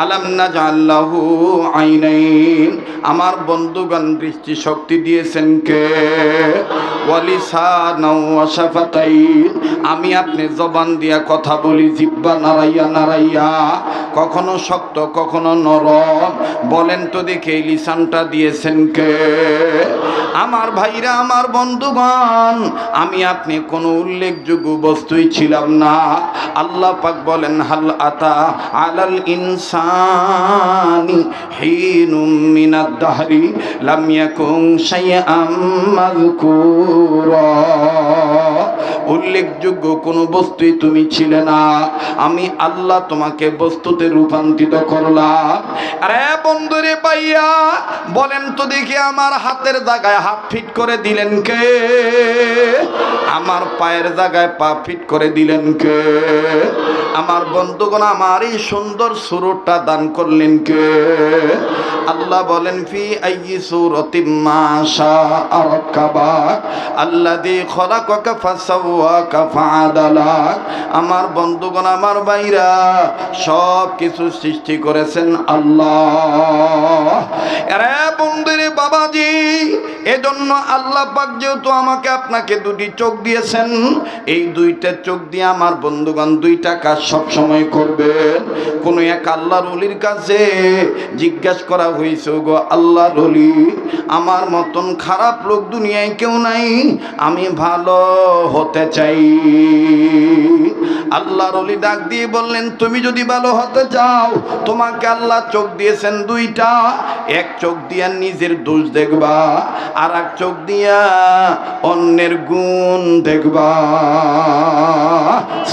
আলাম না জাল্লাহু আইনাইন। আমার বন্ধুগণ দৃষ্টি শক্তি দিয়েছেন কে? আমি আপনি জবান দিয়া কথা বলি, জিব্বা নাড়াইয়া নারাইয়া কখনো শক্ত, কখনো নরম। বলেন তো দেখে এই লিসানটা দিয়েছেন কে? আমার ভাইরা, আমার বন্ধুগণ, আমি আপনি কোনো উল্লেখযোগ্য বস্তুই ছিলাম না। আল্লাহ পাক বলেন, হাল আতা আলাল ইনসানি হিনুম মিনাদ দাহরি লাম ইয়াকুন শাইআম মাযকুরা উল্লেখযোগ্য কোনো বস্তুই তুমি ছিলে না। আমি আল্লাহ তোমাকে বস্তুতে রূপান্তরিত করলাম। আরে বন্ধুরে পাইয়া বলেন তো দেখি আমার হাতের জায়গায় হাত ফিট করে দিলেন কে? আমার পায়ের জায়গায় পা ফিট করে দিলেন কে? আমার বন্ধুগণ, আমার এই সুন্দর সুরটা দান করলেন কে? আল্লাহ বলেন, ফি আইয়ি সুরতিম মা শাআ রাক্কাবাক আল্লাযী খলাকাকা ফাআদালাক আমার বন্ধুগণ, আমার ভাইরা, সব কিছু সৃষ্টি করেছেন আল্লাহ। বন্ধুরে বাবাজি, এজন্য আল্লাহ পাক যেহেতু আমাকে আপনাকে দুটি চোখ দিয়েছেন, এই দুইটা চোখ দিয়ে আমার বন্ধুগণ দুইটা কাজ সব সময় করবেন। কোন এক আল্লাহর অলির কাছে জিজ্ঞাসা করা হয়েছে গো আল্লাহর অলি আমার মতন খারাপ লোক দুনিয়ায় কেউ নাই? আমি ভালো হতে চাই। আল্লাহর অলি ডাক দিয়ে বললেন, তুমি যদি ভালো হতে চাও, তোমাকে আল্লাহ চোখ দিয়েছেন দুইটা। এক চোখ দিয়া নিজের দোষ দেখবা আর এক চোখ দিয়া অন্যের গুণ দেখবা।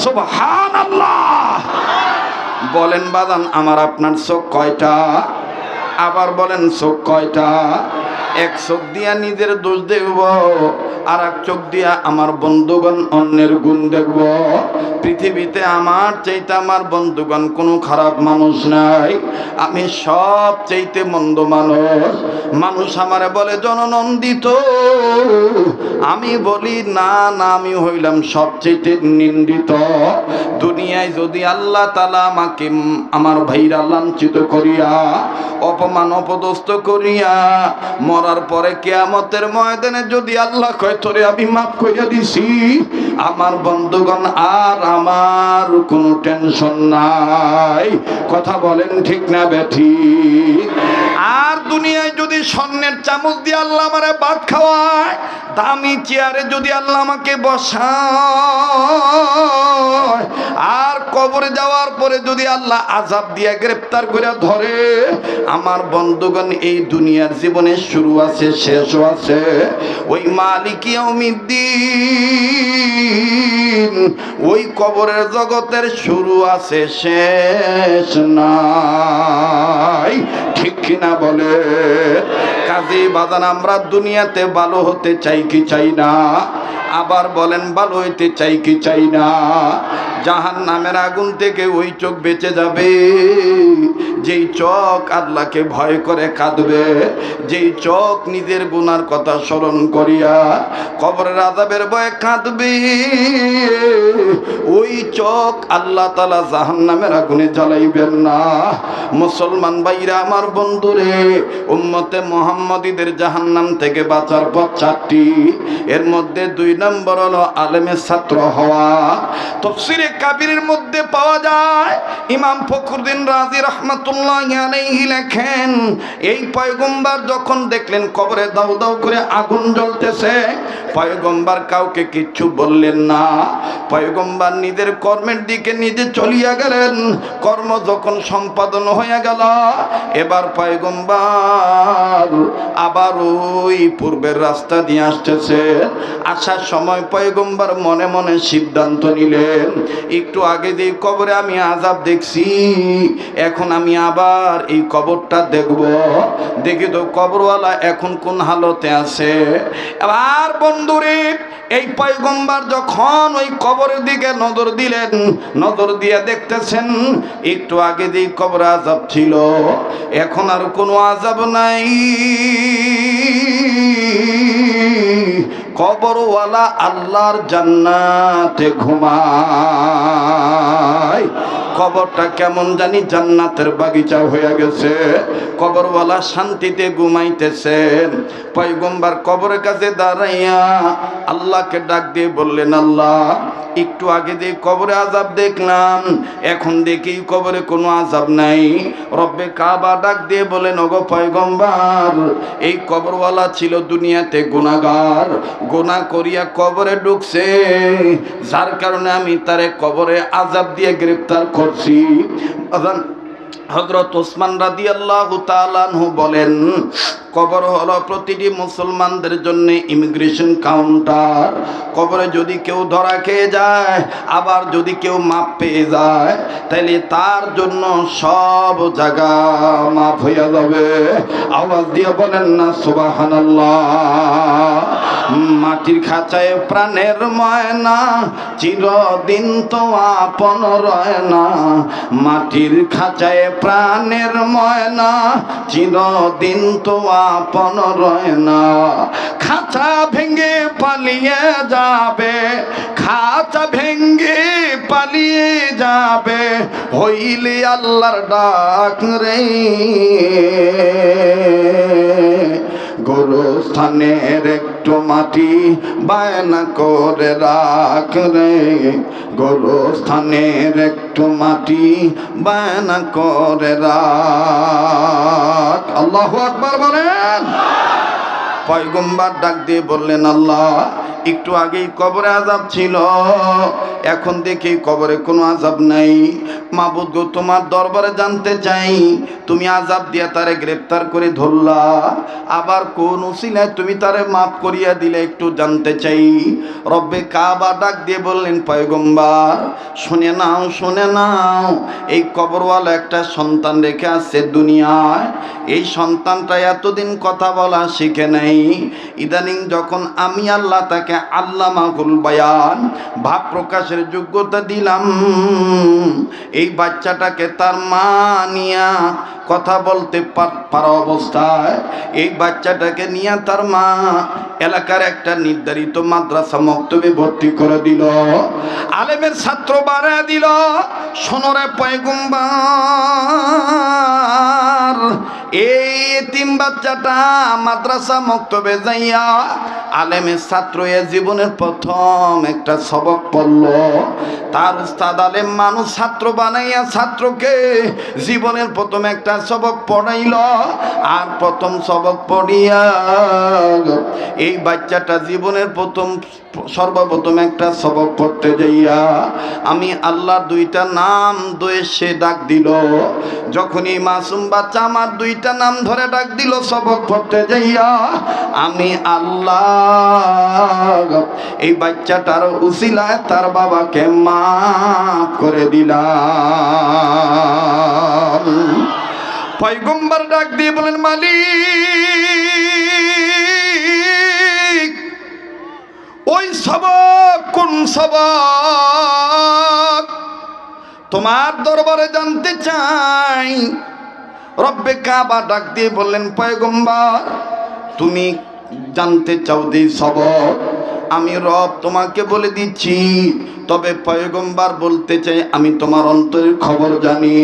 সুবহান আল্লাহ বলেন, বাদান, আমার আপনার চোখ কয়টা? আবার বলেন, চোখ কয়টা? এক চোখ দিয়া নিজের দোষ দেখব আর এক চোখ দিয়া আমার বন্ধুগণ অন্যের গুণ দেখব। পৃথিবীতে আমার চাইতে আমার বন্ধুগণ কোনো খারাপ মানুষ নাই। আমি সব চাইতে মন্দ মানুষ। মানুষ আমারে বলে, জননন্দিত। আমি বলি, না না, আমি হইলাম সবচেয়ে নিন্দিত। দুনিয়ায় যদি আল্লাহ তালা আমাকে, আমার ভাইরা লাঞ্ছিত করিয়া, অপমান, অপদস্থ করিয়া মরার পরে কেয়ামতের ময়দানে যদি আল্লাহ কয়, তোরে আমি মাফ করিয়া দিছি, আমার বন্ধুগণ আর আমার কোনো টেনশন নাই। কথা বলেন ঠিক না বেঠি? আর দুনিয়ায় যদি স্বর্ণের চামচ দিয়ে আল্লাহ আমারে ভাত খাওয়ায়, দামি চেয়ারে যদি আল্লাহ আমাকে বসায়, আর কবরে যাওয়ার পরে যদি আল্লাহ আজাব দিয়ে গ্রেপ্তার করে ধরে, আমার বন্ধুগণ এই দুনিয়ার জীবনে শুরু আছে, শেষও আছে। ওই মালিক ওই কবরের জগতের শুরু আছে, শেষ নাই। ঠিক কিনা বলে? কাজী বাদান, আমরা দুনিয়াতে ভালো হতে চাই কি চাই না? আবার বলেন, ভালো হইতে চাই কি চাই না? জাহান নামের আগুন থেকে ওই চোখ বেঁচে যাবে। যেই চোখ আল্লাহকে ভয় করে কাঁদবে, যেই চোখ নিজের গুনার কথা স্মরণ করিয়া কবরের আজাবের ভয়ে কাঁদবে, ওই চোখ আল্লাহ তালা জাহান নামের আগুনে জ্বালাইবেন না। মুসলমান ভাইরা, আমার বন্ধুরে, উম্মতে মোহাম্মদীদের জাহান্নাম থেকে বাঁচার পথ চারটি। এর মধ্যে দুই নম্বর হলো আলেমের ছাত্র হওয়া। তফসিরে কাবিরের মধ্যে পাওয়া যায়, ইমাম ফখরুদ্দিন রাজি লেখেন এই পয়গম্বর যখন দেখলেন কবরে দাউ দাউ করে আগুন জ্বলতেছে পয়গম্বর কাউকে কিচ্ছু বললেন না। পয়গম্বর নিজের কর্মের দিকে নিজে চলিয়া গেলেন। কর্ম যখন সম্পাদন হয়ে গেল, এবার পয়গম্বর আবার ওই পূর্বের রাস্তা দিয়ে আসতেছে। আসার সময় পয়গম্বর মনে মনে সিদ্ধান্ত নিলেন, একটু আগে যে কবরে আমি আজাব দেখছি, এখন আমি আবার এই কবরটা দেখব। দেখি তো কবরওয়ালা এখন কোন হালতে আছে। এবার বন্ধুরে, এই পয়গম্বর যখন ওই কবরের দিকে নজর দিলেন, নজর দিয়ে দেখতেছেন, একটু আগে যেই কবর আজাব ছিল, এখন আর কোনো আজাব নাই। কবরওয়ালা আল্লাহর জান্নাতে ঘুমায়। কবরটা কেমন জানি জান্নাতের বাগিচা হয়ে গেছে। কবরওয়ালা শান্তিতে ঘুমাইতেছেন। পয়গম্বার কবরের কাছে দাঁড়াইয়া আল্লাহকে ডাক দিয়ে বললেন, আল্লাহ, একটু আগে দিয়ে কবরে আজাব দেখলাম, এখন দেখি কবরে কোনো আজাব নাই। রব্বে কাবা ডাক দিয়ে বলেন ওগো পয়গম্বার, এই কবরওয়ালা ছিল দুনিয়াতে গুনাগার গুনাহ করিয়া কবরে ঢুকছে। যার কারণে আমি তারে কবরে আজাব দিয়ে গ্রেফতার করছি। হজরত ওসমান রাদি আল্লাহ তালানহু বলেন, কবর হলো প্রতিটি মুসলমানদের জন্য ইমিগ্রেশন কাউন্টার। কবরে যদি কেউ ধরা খেয়ে যায়, আবার যদি কেউ মাপ পেয়ে যায় তাহলে তার জন্য সব জায়গা মাপ হইয়া যাবে। আওয়াজ দিয়ে বলেন না সুবাহান মাটির খাঁচায় প্রাণের ময়না, চিরদিন তো আপন রয় না মাটির খাঁচায় প্রাণের ময়না, চিরদিন তো আপন রয় না খাঁচা ভেঙে পালিয়ে যাবে, খাঁচা ভেঙে পালিয়ে যাবে, হইলে আল্লাহর ডাক রে। গোরস্থানের একটু মাটি বায়না করে রাখ রে। গোরস্থানের একটু মাটি বায়না করে রাখ। আল্লাহ আকবার বলেন। পয়গম্বার ডাক দিয়ে বললেন, আল্লাহ একটু আগেই কবরে আজাব ছিল। এখন দেখি কবরে কোনো আজাব নাই। মাবুদ গো, তোমার দরবারে জানতে চাই, তুমি আজাব দিয়া তারে গ্রেপ্তার করে ধরলা। আবার কোন উসিলায় তুমি তারে মাফ করিয়া দিলে একটু জানতে চাই। রব্বে কাবা ডাক দিয়ে বললেন, পয়গম্বার, শুনে নাও শুনে নাও, এই কবরওয়ালা একটা সন্তান রেখে আসছে দুনিয়ায়। এই সন্তানটা এতদিন কথা বলা শিখে নাই। ইদানিং যখন আমি আল্লাহ তাকে আল্লাহ মাহুল বায়ান ভাব প্রকাশের যোগ্যতা দিলাম। এই বাচ্চাটাকে তার মা নিয়া কথা বলতে পারা অবস্থায় এই বাচ্চাটাকে নিয়ে তার মা এলাকার একটা নির্ধারিত মাদ্রাসা মক্তবে ভর্তি করে দিল। আলেমের ছাত্র বাড়া দিল। সোনরে পয়গুম্বার এই এতিম বাচ্চাটা মাদ্রাসা মক্তবে যাইয়া আলেমের ছাত্র এ জীবনের প্রথম একটা সবক পড়ল। তার উস্তাদ আলেম মানুষ ছাত্র বানাইয়া ছাত্রকে জীবনের প্রথম একটা সবক পড়াইল। আর প্রথম সবক পড়িয়া এই বাচ্চাটা জীবনের প্রথম সর্বপ্রথম একটা সবক পড়তে যাইয়া আমি আল্লাহর দুইটা নাম দয়ে সে ডাক দিল। যখনই মাসুম বাচ্চা আমার দুইটা নাম ধরে ডাক দিল, সবক পড়তে যাইয়া আমি আল্লাহ। এই বাচ্চাটার উসিলায় তার বাবাকে মাফ করে দিলাম। পয়গম্বর ডাক দিয়ে বলেন, মালিক, ওই সবক কোন সবক? তোমার দরবারে জানতে চাই রব্বে কাবা ডাক দিয়ে বললেন, পয়গম্বর, তুমি জানতে চাও দি সব আমি রব তোমাকে বলে দিচ্ছি তবে পয়গম্বার বলতে চাই, আমি তোমার অন্তরের খবর জানি।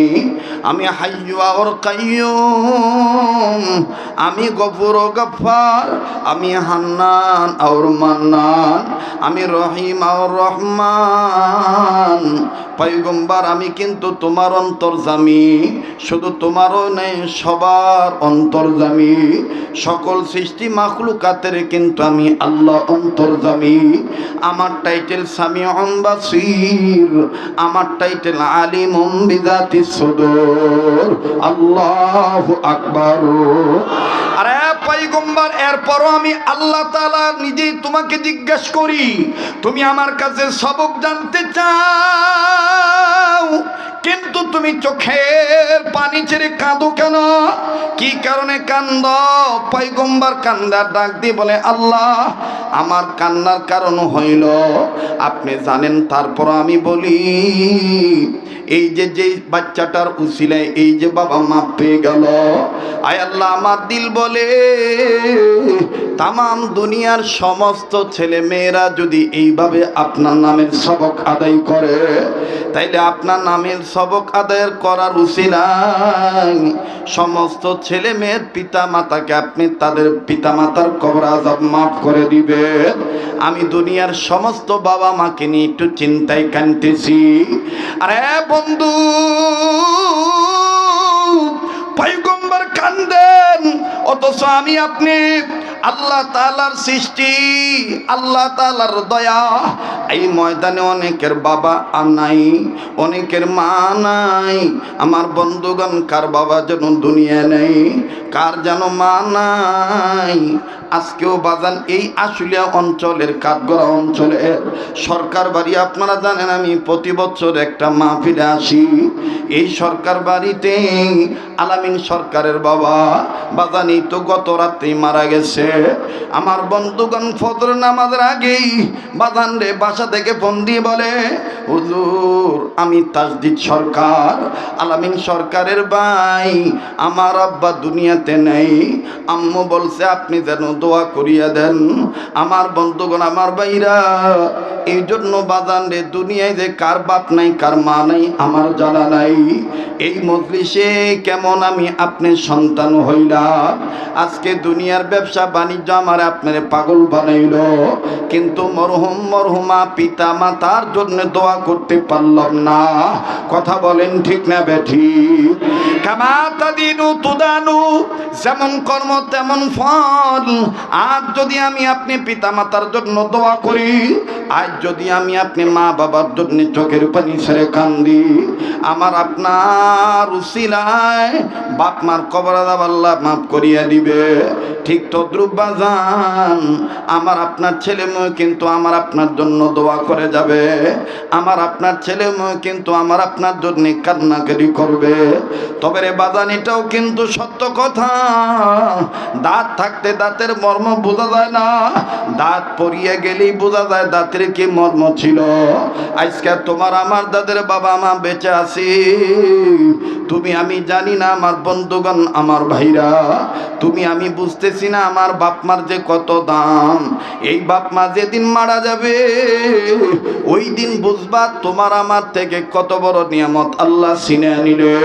আমি হাইয়ুয়া ওর কাইয়ুম, আমি গফুর ও গফার আমি হান্নান আর মান্নান, আমি রহিম আর রহমান। পয়গম্বার, আমি কিন্তু তোমার অন্তর্জামি শুধু তোমারও নেই, সবার অন্তর্জামি সকল সৃষ্টি মাখলুকাতের কিন্তু আমি আল্লাহ অন্তর্জামি আমার টাইটেল স্বামী অম্বাসির আমার টাইটেল আলিম বিদাতি সদর। আল্লাহ আকবর। আরে পয়গম্বর, এরপরও আমি আল্লাহ তাআলা নিজেই তোমাকে জিজ্ঞেস করি, তুমি আমার কাছে সবক জানতে চাও, কিন্তু তুমি চোখের পানি ছেড়ে কাঁদো কেন? কি কারণে কান্দ? পয়গম্বার কান্দার ডাক দিয়ে বলে, আল্লাহ, আমার কান্নার কারণ হইল, আপনি জানেন, তারপর আমি বলি, এই যে যে বাচ্চাটার উসিলায় এই যে বাবা মা পেয়ে গেল, আয় আল্লাহ, আমার দিল বলে তাম দুনিয়ার সমস্ত ছেলে মেয়েরা যদি এইভাবে আপনার নামের সবক আদায় করে, তাইলে আপনার নামের সবক আদায়ের করার উসিলায় সমস্ত ছেলে মেয়ের পিতা মাতাকে আপনি তাদের পিতা মাতার কবর মাফ করে দিবেন। আমি দুনিয়ার সমস্ত বাবা মাকে নিয়ে একটু চিন্তায় কানতেছি। আরে বন্ধু পয়গম্বর কান্দেন। অথচ আমি আপনি আল্লাহ তালার সৃষ্টি, আল্লাহ তালার দয়া। এই ময়দানে অনেকের বাবা আর নাই, অনেকের মা নাই। আমার বন্ধুগণ, কার বাবা যেন দুনিয়া নেই, কার যেন মা নাই। আজকেও বাজান এই আশুলিয়া অঞ্চলের কাঠগড়া অঞ্চলের সরকার বাড়ি, আপনারা জানেন আমি প্রতি বছর একটা মাহফিলে আসি। এই সরকার বাড়িতে আলামিন সরকারের বাবা, বাজান তো গত রাত্রেই মারা গেছে। আমার বন্ধুগণ ফজর নামাজের আগেই বাজান রে বাসা থেকে ফোন দিয়ে বলে, হুজুর, আমি তাজদিদ সরকার, আলামিন সরকারের ভাই, আমার আব্বা দুনিয়াতে নেই। আম্মু বলছে, আপনি যেন দোয়া করিয়া দেন। আমার বন্ধুগণ, আমার ভাইরা, এই জন্য বাজান রে দুনিয়ায় যে কার বাপ নাই, কার মা নাই, আমার জানা নাই। এই মজলিসে কেমন আমি আপনি সন্তান হইলাম? আজকে দুনিয়ার ব্যবসা বাণিজ্য আমার আপনার পাগল বানাইল। কিন্তু মরহুম মরহুমা পিতা মাতার জন্য দোয়া করতে পারলাম না। কথা বলেন ঠিক না বেঠি। যেমন কর্ম তেমন ফল। আজ যদি আমি আপনি পিতা মাতার জন্য দোয়া করি, আজ যদি আমি আপনি মা বাবার জন্য চোখের পানি ছেড়ে কান্দি, আমার আপনার উসিলায় বাপ মার কবর আল্লাহ মাফ করিয়া দিবে। ঠিক তদ্রুপ বাজান। আমার আপনার ছেলে মেয়ে কিন্তু আমার আপনার জন্য দোয়া করে যাবে। আমার আপনার ছেলে মেয়ে কিন্তু আমার আপনার জন্য কান্নাকারি করবে। তবে রে বাজান, এটাও কিন্তু সত্য কথা। দাঁত থাকতে দাঁতের মর্ম বোঝা যায় না। দাঁত পরিয়ে গেলেই বোঝা যায় দাঁতের কি মর্ম ছিল। আজকে তোমার আমার দাদের বাবা মা বেঁচে আছি। তুমি আমি জানি না, আমার বন্ধুগণ, আমার ভাইরা। তুমি আমি বুঝতেছি না, আমার বাপ মার যে কত দাম, এই বাপ মা যেদিন মারা যাবে, ওই দিন বুঝবা তোমার আমার থেকে কত বড় নিয়ামত আল্লাহ সিনে নিলে।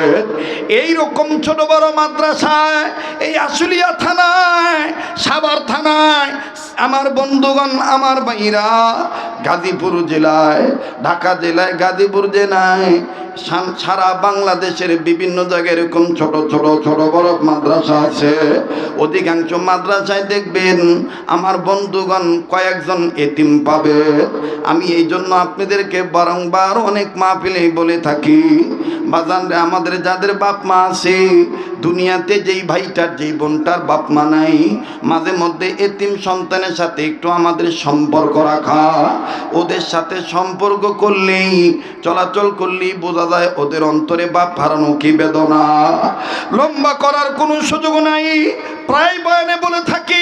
এই রকম ছোট বড় মাদ্রাসায়, এই আশুলিয়া থানায়, সাভার থানায়, আমার বন্ধুগণ, আমার ভাইরা, গাজীপুর জেলায়, ঢাকা জেলায়, গাজীপুর জেলায় সারা বাংলাদেশের বিভিন্ন জায়গায় এরকম ছোট ছোট ছোট, বড় মাদ্রাসা আছে। অধিকাংশ মাদ্রাসায় দেখবেন আমার বন্ধুগণ কয়েকজন এতিম পাবে। আমি এই জন্য আপনাদেরকে বারংবার অনেক মাহফিলেই বলে থাকি বাজান রে আমাদের যাদের বাপ মা আছে, দুনিয়াতে যেই ভাইটার, যেই বোনটার বাপ মা নাই, মাঝে মধ্যে এতিম সন্তানের সাথে একটু আমাদের সম্পর্ক রাখা। ওদের সাথে সম্পর্ক করলেই, চলাচল করলেই বোঝা যায় ওদের অন্তরে বাপ হারানো কি বেদনা। লম্বা করার কোনো সুযোগ নাই। প্রায় বয়ানে বলে থাকি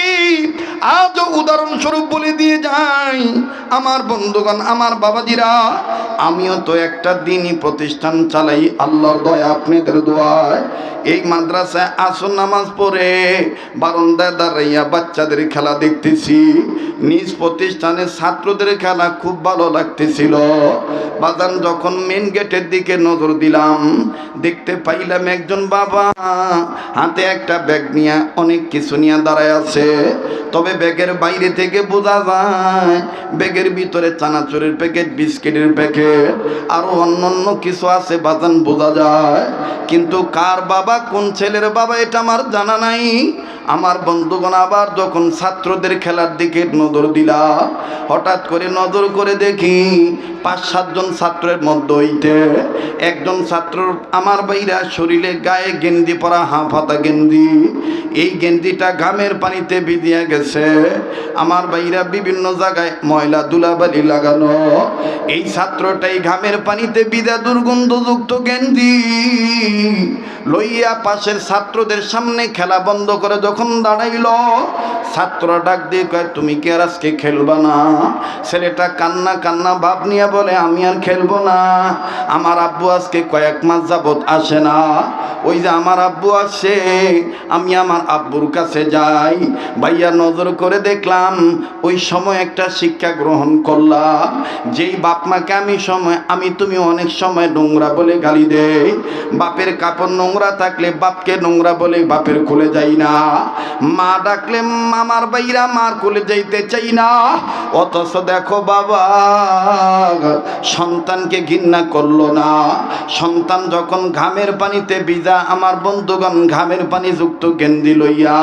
আজও উদাহরণস্বরূপ বলে দিয়ে যাই, আমার বন্ধুগণ, আমার বাবাজিরা, আমিও তো একটা দিনই প্রতিষ্ঠান চালাই, আল্লাহর দয়া আপনাদের দোয়ায়। এই মাদ্রাসায় আসর নামাজ পড়ে বারান্দায় দাঁড়াইয়া বাচ্চাদের খেলা দেখতেছি। নিজ প্রতিষ্ঠানের ছাত্রদের খেলা খুব ভালো লাগতেছিল। বাজান, যখন মেন গেটের দিকে নজর দিলাম, দেখতে পাইলাম একজন বাবা, হাতে একটা ব্যাগ নিয়ে অনেক কিছু নিয়ে দাঁড়ায় আছে। তবে ব্যাগের বাইরে থেকে বোঝা যায়, ব্যাগের ভিতরে চানাচুরের প্যাকেট, বিস্কিটের প্যাকেট, আরও অন্য অন্য কিছু আছে বাজান, বোঝা যায়। কিন্তু কার বাবা, কোন ছেলের বাবা, এটা আমার জানা নাই। আমার বন্ধুগণ আবার যখন ছাত্রদের খেলার দিকে নজর দিলাম হঠাৎ করে নজর করে দেখি পাঁচ, সাতজন ছাত্রের মধ্যে হইতে একজন ছাত্র আমার বাইরা শরীরে গায়ে গেন্দি পরা হাফাতা গেন্দি। এই গেন্দিটা ঘামের পানিতে ভিজিয়া গেছে। আমার বাইরা বিভিন্ন জায়গায় ময়লা দুলাবালি লাগানো। এই ছাত্রটাই ঘামের পানিতে বিদা দুর্গন্ধযুক্ত গেন্দি লইয়া পাশের ছাত্রদের সামনে খেলা বন্ধ করে যখন দাঁড়াইল, ছাত্ররা ডাক দিয়ে কয়, তুমি কি আর আজকে খেলবা না? ছেলেটা কান্না কান্না ভাব নিয়ে বলে, আমি আর খেলব না। আমার আব্বু আজকে কয়েক মাস যাবত আসে না। ওই যে আমার আব্বু আসে, আমি আমার আব্বুর কাছে যাই। ভাইয়া নজর করে দেখলাম, ওই সময় একটা শিক্ষা গ্রহণ করলাম। যেই বাপ মাকে আমি সময়, আমি তুমি অনেক সময় নোংরা বলে গালি দেই। বাপের কাপড় নোংরা থাকলে বাপকে নোংরা বলে বাপের খুলে যাই না। মা ডাকলে, মামার বাইরা মার খুলে যাইতে চাই না। অথচ দেখো বাবা, সন্তানকে ঘৃণা করল না। সন্তান যখন ঘামের পানিতে ভিজা, আমার বন্ধুগণ ঘামের পানি যুক্ত গেন্দি লইয়া,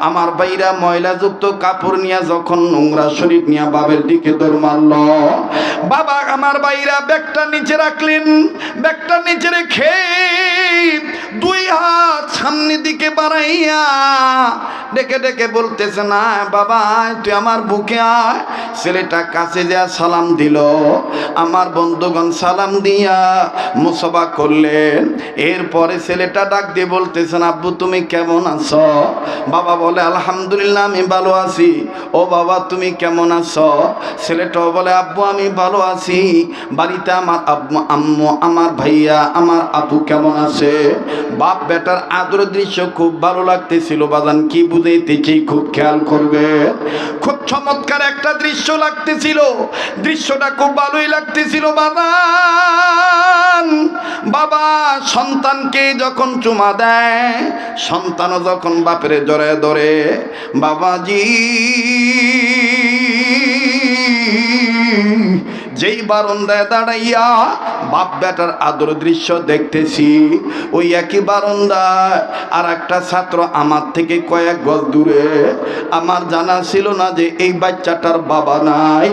আমার বাইরা ময়লা যুক্ত কাপড় নিয়ে যখন নোংরা শরীর নিয়ে বাবের দিকে দৌড় মারল, বাবা, আমার বাইরা ব্যাগটা নিচে রাখলেন, ব্যাগটা নিচে রেখে দুই হাত সামনের দিকে বাড়াইয়া ডেকে ডেকে বলতেছে, না বাবা, তুই আমার বুকে আয়। ছেলেটা কাছে যা সালাম দিল। আমার বন্ধুগণ সালাম দিয়া মুসবা করলেন। এরপরে ছেলেটা ডাক দিয়ে বলতেছেন, আব্বু, তুমি কেমন আছো? বাবা বলে আলহামদুলিল্লাহ, আমি ভালো আছি। ও বাবা, তুমি কেমন আছো? ছেলেটাও বলে, আব্বু, আমি ভালো আছি। বাড়িতে আমার আব্বু, আম্মু, আমার ভাইয়া, আমার আপু কেমন আছে? বাপ বেটার আদর দৃশ্য খুব ভালো লাগতেছিল, বাজান, কি বুঝাইতেছি, খুব খেয়াল করবে। খুব চমৎকার একটা দৃশ্য লাগতেছিল। দৃশ্যটা খুব ভালোই লাগতেছিল বাবান বাবা, সন্তানকে যখন চুমা দেয়, সন্তানও যখন বাপের জড়ায় ধরে বাবাজি। যেই বারন্দায় দাঁড়াইয়া বাপ বেটার আদর দৃশ্য দেখতেছি, ওই একই বারন্দায় আর একটা ছাত্র আমার থেকে কয়েক গজ দূরে। আমার জানা ছিল না যে এই বাচ্চাটার বাবা নাই।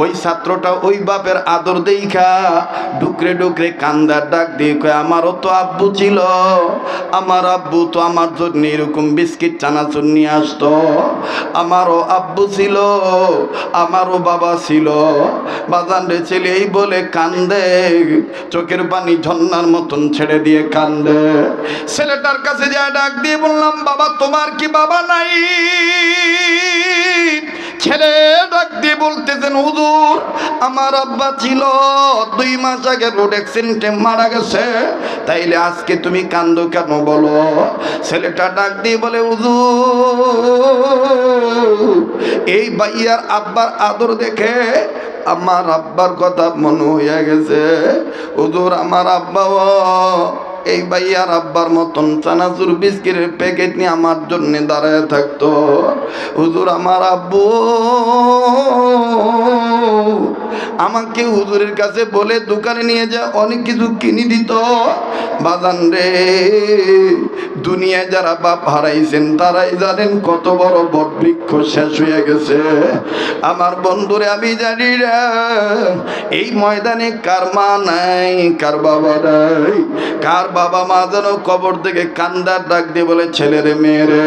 ওই ছাত্রটা ওই বাপের আদর দেখা ডুকরে ডুকরে কান্দার ডাক দিয়ে কয়, আমারও তো আব্বু ছিল, আমার আব্বু তো আমার জন্য এরকম বিস্কিট চানাচুর নিয়ে আসতো। আমারও আব্বু ছিল, আমারও বাবা ছিল। বাজান ছেলে এই বলে কান্দে। চোখের পানি ঝর্ণার মতন ছেড়ে দিয়ে কান্দে। ছেলেটার কাছে যা ডাক দিয়ে বললাম, বাবা, তোমার কি বাবা নাই? ছেলে ডাক দিয়ে বলতেছেন, হুজুর, আমার আব্বা ছিল, দুই মাস আগে রোড অ্যাক্সিডেন্টে মারা গেছে। তাইলে আজকে তুমি কান্দো কেন বলো? ছেলেটা ডাক দিয়ে বলে, হুজুর, এই ভাইয়ার আব্বার আদর দেখে আমার আব্বার কথা মনে হইয়া গেছে। হুজুর, আমার আব্বা এই ভাইয়ার আব্বার মতন চানাচুর বিস্কিটের প্যাকেট নিয়ে আমার জন্য দাঁড়ায় থাকতো। হুজুর, আমার আব্বু, আমাকে হুজুরের কাছে বলে দোকানে নিয়ে যা, অনেক কিছু কিনে দিত। বাজান রে। দুনিয়ায় যারা বাপ হারাইছেন, তারাই জানেন কত বড় বট বৃক্ষ শেষ হয়ে গেছে। আমার বন্ধুরে, আমি জানি রে, এই ময়দানে কার মা নাই, কার বাবা নাই, কার বাবা মা যেন কবর থেকে কান্দার ডাক দিয়ে বলে, ছেলেরে, মেয়েরে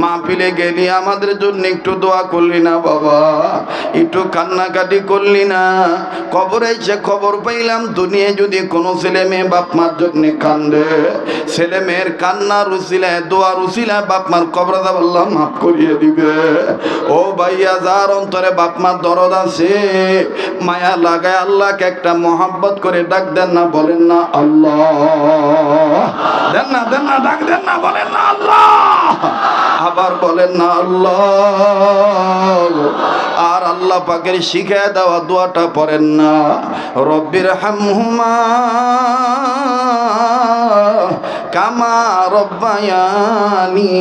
মা পিলে গেলি, আমাদের জন্য একটু দোয়া করলি না বাবা, একটু কান্নাকাটি করলি না। কবরে এসে খবর পাইলাম, দুনিয়ায় যদি কোনো ছেলে মেয়ে বাপ মার জন্য কান্দে। ছেলে মেয়ের কান্না রুসিলায় দোয়া রুসিলায় বাপ মার কবরদা বললাম মাফ করিয়ে দিবে। ও ভাইয়া, যার অন্তরে বাপ মার দরদ আছে, মায়া লাগায় আল্লাহকে একটা মহাব্বত করে ডাক দেন না, বলেন না আল্লাহ। দেন না দেন না, ডাক দেন না, বলেন না আল্লাহ। আবার বলেন না আল্লাহ। আর আল্লাহ পাকের শিখে দেওয়া দোয়াটা পড়েন না। রব্বির হামহুমা কামা রব্বায়ানি।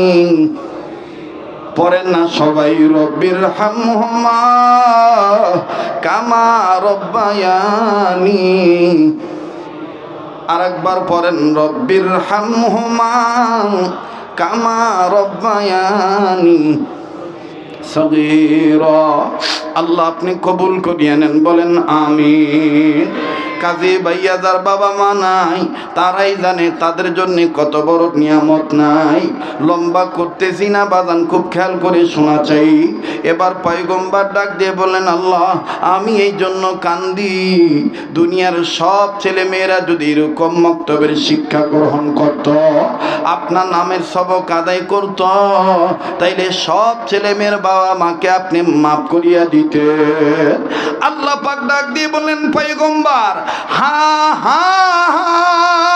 পড়েন না সবাই, রব্বির হামহুমা কামা রব্বায়ানি। আরেকবার পড়েন, রব্বির হামহুমা কামা রব্বায়ানি। আল্লাহ আপনি কবুল করিয়ে নেন, বলেন আমিন। কাজী ভাইয়া যার বাবা মা নাই, তারাই জানে তাদের জন্য কত বড় নিয়ামত নাই। লম্বা করতেছি না, বাজান খুব খেয়াল করে শোনা চাই এবার পয়গম্বার ডাক দিয়ে বলেন, আল্লাহ, আমি এই জন্য কান্দি। দুনিয়ার সব ছেলে মেয়েরা যদি এরকম মক্তবের শিক্ষা গ্রহণ করত আপনার নামের সবক আদায় করত। তাইলে সব ছেলে মেয়ের বাবা মাকে আপনি মাফ করিয়া দিতে আল্লাহ পাক ডাক দিয়ে বললেন পাইগম্বার হা হা হা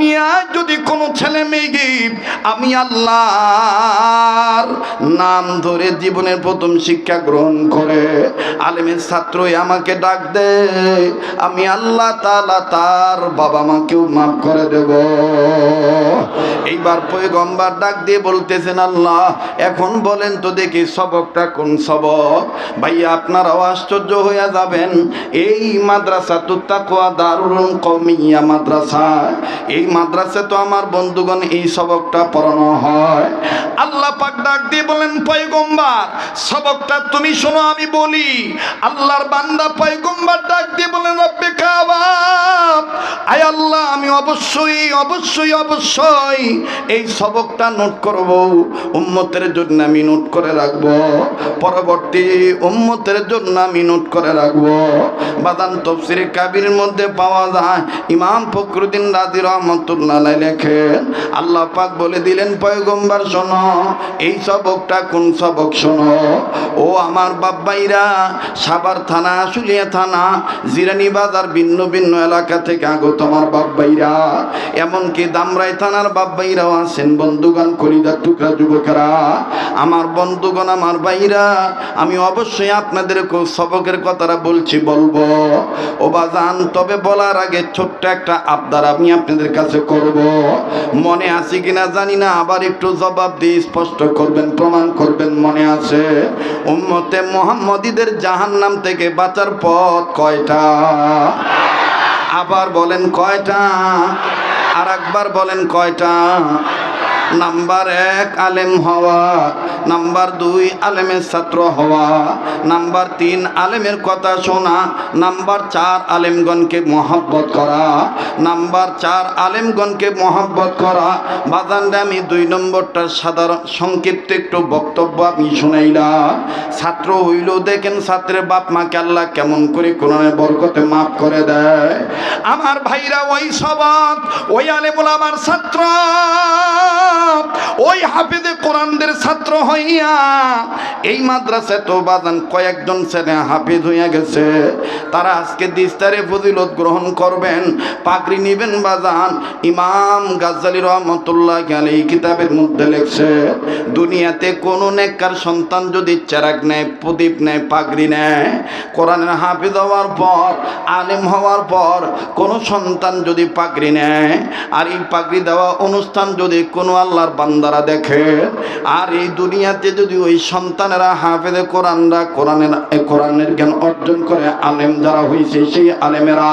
দুনিয়ায় যদি কোনো ছেলে মেয়ে আমি আল্লাহর নাম ধরে জীবনের প্রথম শিক্ষা গ্রহণ করে, আলেমের ছাত্রই আমাকে ডাক দে, আমি আল্লাহ তালা তার বাবা মাকেও মাফ করে দেব। এইবার পয়গম্বার ডাক দিয়ে বলতেছেন, আল্লাহ, এখন বলেন তো দেখি সবকটা কোন সবক? ভাইয়া, আপনারাও আশ্চর্য হইয়া যাবেন। এই মাদ্রাসা তুত্তাকুয়া দারুল কমিয়া মাদ্রাসা। এই মাদ্রাসা তো আমার বন্ধুগণ এই সবকটা পড়ানো হয়। আল্লাহ পাক ডাক দিয়ে বলেন, পয়গম্বার, সবকটা তুমি শোনো, আমি বলি। আল্লাহর বান্দা পয়গম্বার ডাক দিয়ে বলেন, রব্বে কাবা আয় আল্লাহ, আমি অবশ্যই অবশ্যই অবশ্যই এই সবকটা নোট করব। উম্মতের জন্য আমি নোট করে রাখব। পরবর্তী উম্মতের জন্য আমি নোট করে রাখব। বাদান তফসির কাবির মধ্যে পাওয়া যায়। ইমাম ফখরুদ্দিন রাজি রহমতুল্লাহ লেখেন। আল্লাহ পাক বলে দিলেন, পয়গম্বার, শোনো, এই সবকটা কোন সবক শোনো? ও আমার বাব্বাইরা সাবার থানা আশুলিয়া থানা, জিরানি বাজার, ভিন্ন ভিন্ন এলাকা থেকে বাব্বাইরা এমনকি দামরাই থানার বাব্বাইরাও আছেন, বন্ধুগণ কলিদার টুকরা যুবকেরা। আমার বন্ধুগণ, আমার বাইরা আমি অবশ্যই আপনাদেরকে সবকের কথাটা বলছি, বলব। ও বাজান, তবে বলার আগে ছোট্ট একটা আবদার আমি আপনাদের কাছে করব। মনে আছে কিনা জানি না, আবার একটু জবাব দিয়ে স্পষ্ট করবেন, প্রমাণ করবেন, মনে আছে? উম্মতে মোহাম্মদীদের জাহান্নাম থেকে বাঁচার পথ কয়টা? আবার বলেন কয়টা? আর একবার বলেন কয়টা? নাম্বার এক আলেম হওয়া, নাম্বার দুই আলেমের ছাত্র হওয়া, নাম্বার তিন আলেমের কথা শোনা, নাম্বার চার আলেমগণকে মহব্বত করা, নাম্বার চার আলেমগণকে মহব্বত করা। বাজানটা আমি দুই নম্বরটার সাধারণ সংক্ষিপ্ত একটু বক্তব্য আমি শুনাইলাম। ছাত্র হইল, দেখেন ছাত্রের বাপ মাকে আল্লাহ কেমন করে কোরআনের বরকতে মাফ করে দেয়। আমার ভাইরা, ওই সবক ওই আলেমুল আমার ছাত্র। ওই হাফেজে কোরআনদের ছাত্র হইয়া এই মাদ্রাসায় তো বাজান কয়েকজন ছেলে হাফেজ হইয়া গেছে। তারা আজকে দিস্তারে ফজিলত গ্রহণ করবেন, পাগড়ি নিবেন বাজান। ইমাম গাজ্জালি রহমতুল্লাহ আলী কিতাবের মধ্যে লেখছে, দুনিয়াতে কোনো নেককার সন্তান যদি চেরাক নেয়, প্রদীপ নেয়, পাগড়ি নেয়, কোরআনের হাফিজ হওয়ার পর, আলেম হওয়ার পর, কোনো সন্তান যদি পাগড়ি নেয়, আর এই পাগড়ি দেওয়া অনুষ্ঠান যদি কোনো আল্লাহর বান্দারা দেখে, আর এই দুনিয়াতে যদি ওই সন্তানেরা হাফেজে কোরআনরা কোরআনের কোরআনের জ্ঞান অর্জন করে, আলেম যারা হয়েছে সেই আলেমেরা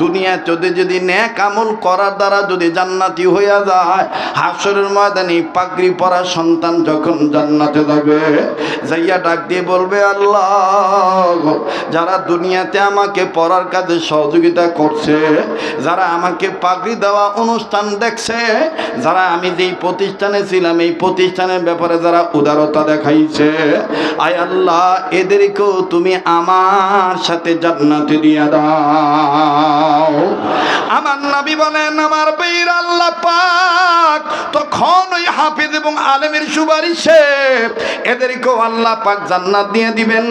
দুনিয়া যদি ন্যাক আমল করার দ্বারা যদি জান্নাতি হইয়া যায় হাসরের ময়দানে পাগড়ি পরা সন্তান যখন জান্নাতে যাবে, যাইয়া ডাক দিয়ে বলবে, আল্লাহ, যারা দুনিয়াতে আমাকে পড়ার কাজে সহযোগিতা করছে, যারা আমাকে পাগড়ি দেওয়া অনুষ্ঠান দেখছে, যারা আমি যেই প্রতিষ্ঠানে ছিলাম, এই প্রতিষ্ঠানের ব্যাপারে যারা উদারতা দেখাইছে, আয় আল্লাহ, এদেরকেও তুমি আমার সাথে জান্নাতে দিয়া দাও। আমার নবী বলেন, আমার বীর আল্লাহ পাক তখন হাফিজ এবং আলেমের সুপারিশে। এদেরকেও আল্লাহ পাক জান্নাত দিয়ে দিবেন।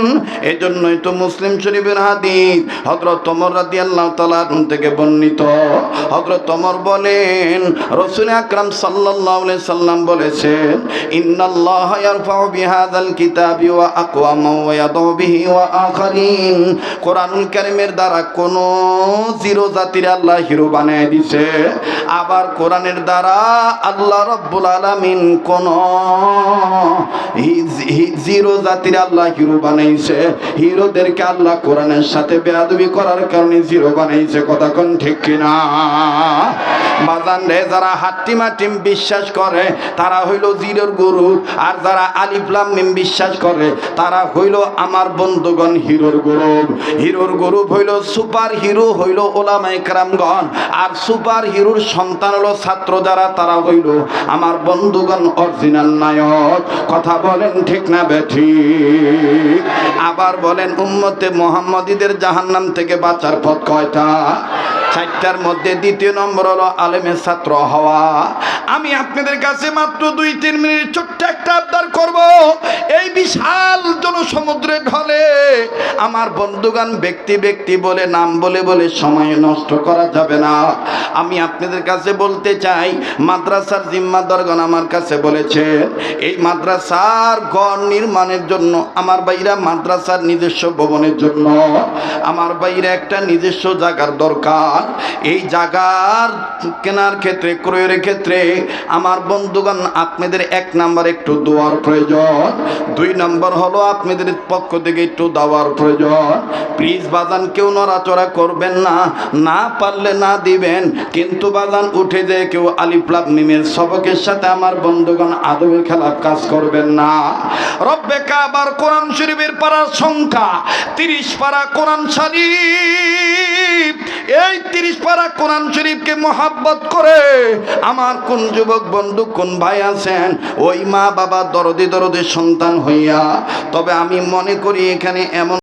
এই জন্যই তো মুসলিম শরীফের হাদিস হজরত তমর রাদি আল্লাহ তালা থেকে বর্ণিত। হজরত তমর বলেন, রসুল আকরাম সাল্লাল্লাহু আলাইহি সাল্লাম বলেছেন, ইন্নাল্লাহ ইয়ারফাউ বিহাযাল কিতাবি ওয়া আকওয়ামা ওয়া ইয়াদু বিহি ওয়া আখারিন। কোরআনুল কারীমের দ্বারা কোন জিরো জাতির আল্লাহ হিরো বানায় দিছে। আবার কোরআনের দ্বারা আল্লাহ রব্বুল আলামিন আলামিন কোন হি- হি- জিরো জাতির আল্লাহ হিরো বানাইছে। হিরোদেরকে আল্লাহ কোরআনের সাথে বেয়াদবি করার কারণে জিরো বানাইছে। কথা কোন ঠিক কিনা? বাজান রে, যারা হাট্টিমা টিম বিশ্বাস করে, তারা হইল জিরোর গুরু। আর যারা আলিফলাম মিম বিশ্বাস করে, তারা হইল আমার বন্ধুগণ হিরোর গুরু। হিরোর গুরু হইল সুপার হিরো হইল ওলামাই কারামগণ আর সুপার হিরোর সন্তান হলো ছাত্র যারা, তারা হইল আমার বন্ধুগণ অরিজিনাল নায়ক। কথা বলেন ঠিক না বেঠি। আবার বলেন, উম্মতে মোহাম্মদীদের জাহান্নাম থেকে বাঁচার পথ কয়টা? চারটার মধ্যে দ্বিতীয় নম্বর হলো আলেমের ছাত্র হওয়া। আমি আপনাদের কাছে মাত্র দুই, তিন মিনিট ছোট্ট একটা আবদার করব। এই বিশাল জনসমুদ্রে ঢলে আমার বন্ধুগান ব্যক্তি ব্যক্তি বলে, নাম বলে বলে সময় নষ্ট করা যাবে না। আমি আপনাদের কাছে বলতে চাই, মাদ্রাসার জিম্মাদারগণ আমার কাছে বলেছেন এই মাদ্রাসার গড় নির্মাণের জন্য, আমার বাইরা মাদ্রাসার নিজস্ব ভবনের জন্য, আমার বাইরে একটা নিজস্ব জায়গার দরকার। এই জায়গার কেনার ক্ষেত্রে, ক্রয়ের ক্ষেত্রে আমার বন্ধুগণ, আপনাদের এক নাম্বার একটু দোয়ার প্রয়োজন। দুই নম্বর হলো আপনাদের পক্ষ থেকে একটু দেওয়ার প্রয়োজন। প্লিজ বাজান, কেউ নড়াচড়া করবেন না। না পারলে না দিবেন, কিন্তু বাজান, উঠে যে কেউ আলিফলাভ মিমের সবকের সাথে আমার বন্ধুগণ আদবের খেলাফ কাজ করবেন না। রব্বে কাবার কোরআন শরীফের পাড়ার সংখ্যা তিরিশ পাড়া কোরআন শরীফ। এই তিরিশ পারা কোরআন শরীফকে মহাব্বত করে। আমার কোন যুবক বন্ধু, কোন ভাই আছেন, ওই মা বাবা দরদি দরদে সন্তান হইয়া, তবে আমি মনে করি এখানে এমন